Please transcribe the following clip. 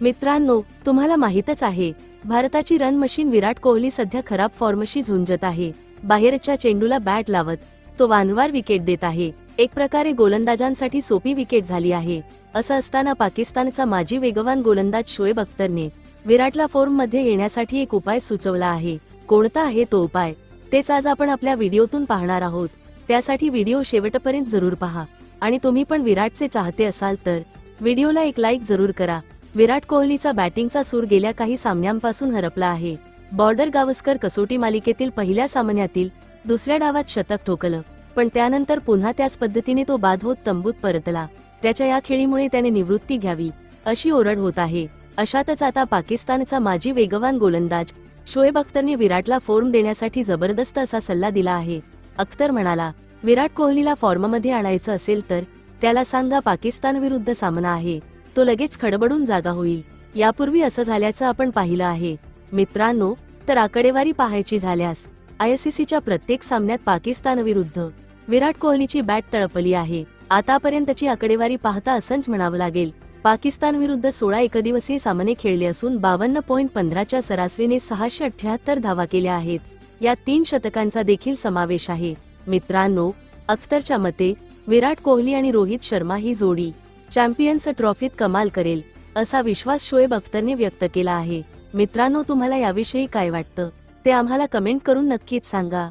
मित्रांनो तुम्हाला माहीतच आहे भारताची रन मशीन विराट कोहली सध्या खराब फॉर्मशी झुंजत आहे. बाहेरच्या चेंडूला बॅट लावत तो वारंवार विकेट देत आहे. एक प्रकारे गोलंदाजांसाठी सोपी विकेट झाली आहे. असं असताना पाकिस्तानचा माजी वेगवान गोलंदाज शोएब अख्तरने विराटला फॉर्ममध्ये येण्यासाठी एक उपाय सुचवला आहे. कोणता आहे तो उपाय? तेच आज आपण आपल्या व्हिडिओतून पाहणार आहोत. त्यासाठी व्हिडिओ शेवटपर्यंत जरूर पहा. आणि तुम्ही पण विराटचे चाहते असाल तर व्हिडिओला एक लाईक जरूर करा. विराट कोहलीचा बॅटिंगचा सूर गेल्या काही सामन्यांपासून हरपला आहे. बॉर्डर गावस्कर कसोटी मालिकेतील पहिल्या सामन्यातील दुसऱ्या डावात शतक ठोकलं पण त्यानंतर पुन्हा त्याच पद्धतीने तो बाद होत तंबूत परतला. त्याच्या या खेळीमुळे त्याने निवृत्ती घ्यावी अशी ओरड होत आहे. अशातच आता पाकिस्तानचा माजी वेगवान गोलंदाज शोएब अख्तरने विराटला फॉर्म देण्यासाठी जबरदस्त असा सल्ला दिला आहे. अख्तर म्हणाला विराट कोहलीला फॉर्ममध्ये आणायचं असेल तर त्याला सांगा पाकिस्तान विरुद्ध सामना आहे. तो लगेच खडबडून जागा होईल. यापूर्वी असं झाल्याचं आपण पाहिलं आहे. मित्रांनो तर आकडेवारी पाहायची झाल्यास आयसीसीच्या प्रत्येक सामन्यात पाकिस्तान विरुद्ध विराट कोहलीची बॅट तळपली आहे. आतापर्यंतची आकडेवारी पाहता असंच म्हणावं लागेल पाकिस्तान विरुद्ध सोळा एकदिवसीय सामने खेळले असून बावन्न पॉईंट पंधराच्या सरासरीने सहाशे अठ्याहत्तर धावा केल्या आहेत. यात तीन शतकांचा देखील समावेश आहे. मित्रांनो अख्तरच्या मते विराट कोहली आणि रोहित शर्मा ही जोडी चॅम्पियन्स ट्रॉफीत कमाल करेल असा विश्वास शोएब अख्तरने व्यक्त केला आहे. मित्रांनो तुम्हाला याविषयी काय वाटतं? ते आम्हाला कमेंट करून नक्कीच सांगा.